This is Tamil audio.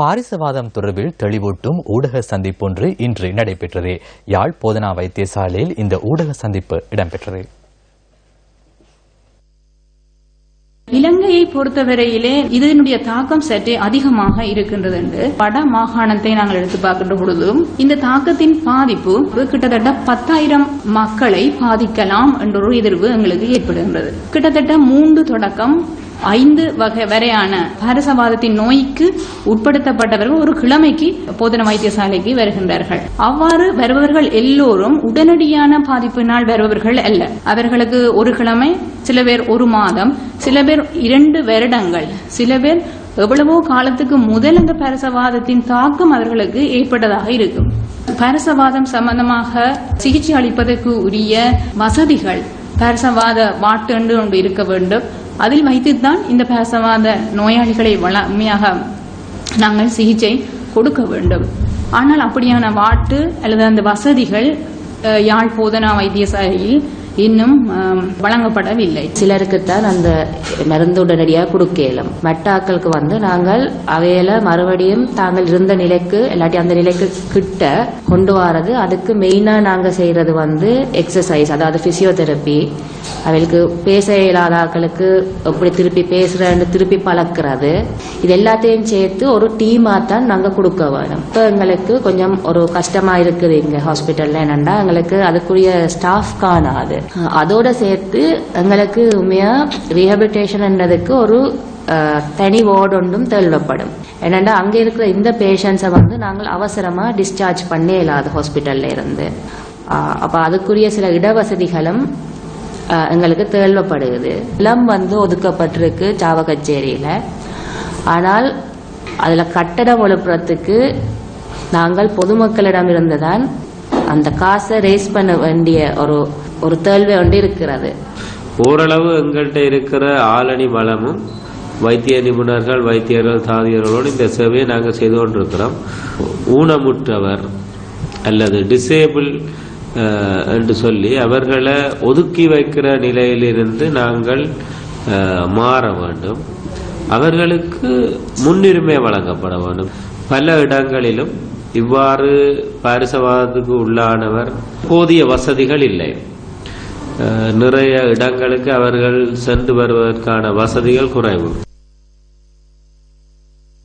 பாரிசவாதம் தொடர்பில் தெளிவூட்டும் ஊடக சந்திப்பொன்று இன்று நடைபெற்றது. யாழ் போதனா வைத்தியசாலையில் இந்த ஊடக சந்திப்பு இடம்பெற்றது. இலங்கையை பொறுத்தவரையிலே இதனுடைய தாக்கம் சற்றே அதிகமாக இருக்கின்றது என்று வட மாகாணத்தை நாங்கள் எடுத்து பார்க்கின்ற பொழுதும் இந்த தாக்கத்தின் பாதிப்பு கிட்டத்தட்ட பத்தாயிரம் மக்களை பாதிக்கலாம் என்ற ஒரு எதிர்வு எங்களுக்கு ஏற்படுகின்றது. கிட்டத்தட்ட மூன்று தொடக்கம் ஐந்து வகை வரையான பாரசவாதத்தின் நோய்க்கு உட்படுத்தப்பட்டவர்கள் ஒரு கிழமைக்கு போதன வைத்தியசாலைக்கு வருகின்றார்கள். அவ்வாறு வருபவர்கள் எல்லோரும் உடனடியான பாதிப்பினால் வருபவர்கள் அல்ல. அவர்களுக்கு ஒரு கிழமை சில பேர் ஒரு மாதம் சில பேர் இரண்டு வருடங்கள் சில பேர் எவ்வளவோ காலத்துக்கு முதல் அந்த பரசவாதத்தின் தாக்கம் அவர்களுக்கு ஏற்பட்டதாக இருக்கும். பரசவாதம் சம்பந்தமாக சிகிச்சை அளிப்பதற்கு உரிய வசதிகள் பரசவாத வாட்டு என்று ஒன்று இருக்க வேண்டும். அதில் வைத்துத்தான் இந்த பேசவாத நோயாளிகளை வளமையாக நாங்கள் சிகிச்சை கொடுக்க வேண்டும். ஆனால் அப்படியான வாட்டு அல்லது அந்த வசதிகள் யாழ் போதனா வைத்தியசாலையில் இன்னும் வழங்கப்படவில்லை. சிலருக்குத்தான் அந்த மருந்து உடனடியாக கொடுக்க இயலும் மட்டாக்களுக்கு வந்து நாங்கள் அவையில மறுபடியும் தாங்கள் இருந்த நிலைக்கு இல்லாட்டி அந்த நிலைக்கு கிட்ட கொண்டு வரது. அதுக்கு மெயினா நாங்க செய்யறது வந்து எக்ஸசைஸ் அதாவது ஃபிசியோதெரப்பி அவளுக்கு பேச இயலாத ஆக்களுக்கு எப்படி திருப்பி பேசுறேன்னு திருப்பி பழக்கிறது. இது எல்லாத்தையும் சேர்த்து ஒரு டீமா தான் நாங்க கொடுக்க வேணும். இப்போ எங்களுக்கு கொஞ்சம் ஒரு கஷ்டமா இருக்குது இங்க ஹாஸ்பிட்டல்ல என்னன்னா எங்களுக்கு அதுக்குரிய ஸ்டாஃப் காணாது அதோட சேர்த்து எங்களுக்கு உண்மையா ரீஹபிலிட்டேஷன்ன்றதுக்கு ஒரு தனி வார்டு ஒன்றும் தேவைப்படும். என்னண்டா அங்கே இருக்கிற இந்த பேஷண்ட்ஸை வந்து நாங்கள் அவசரமாக டிஸ்சார்ஜ் பண்ணே இல்லாத ஹாஸ்பிட்டலில் இருந்து. அப்போ அதுக்குரிய சில இடவசதிகளும் எங்களுக்கு தேவைப்படுகிறது. நிலம் வந்து ஒதுக்கப்பட்டிருக்கு சாவகச்சேரியில ஆனால் அதில் கட்டடம் எழுப்புறதுக்கு நாங்கள் பொதுமக்களிடம் இருந்துதான் அந்த காசை ரேஸ் பண்ண வேண்டிய ஒரு ஒரு தேழ்வை ஒன்று இருக்கிறது. ஓரளவு எங்கள்கிட்ட இருக்கிற ஆளணி வளமும் வைத்திய நிபுணர்கள் வைத்தியர்கள் சாதியர்களோடு இந்த சேவையை நாங்கள் செய்து கொண்டிருக்கிறோம். ஊனமுற்றவர் அல்லது டிசேபிள் என்று சொல்லி அவர்களை ஒதுக்கி வைக்கிற நிலையிலிருந்து நாங்கள் மாற வேண்டும். அவர்களுக்கு முன்னுரிமை வழங்கப்பட வேண்டும். பல இடங்களிலும் இவ்வாறு பாரிசவாதத்துக்கு உள்ளானவர் போதிய வசதிகள் இல்லை. நிறைய இடங்களுக்கு அவர்கள் சென்று வருவதற்கான வசதிகள் குறைவு.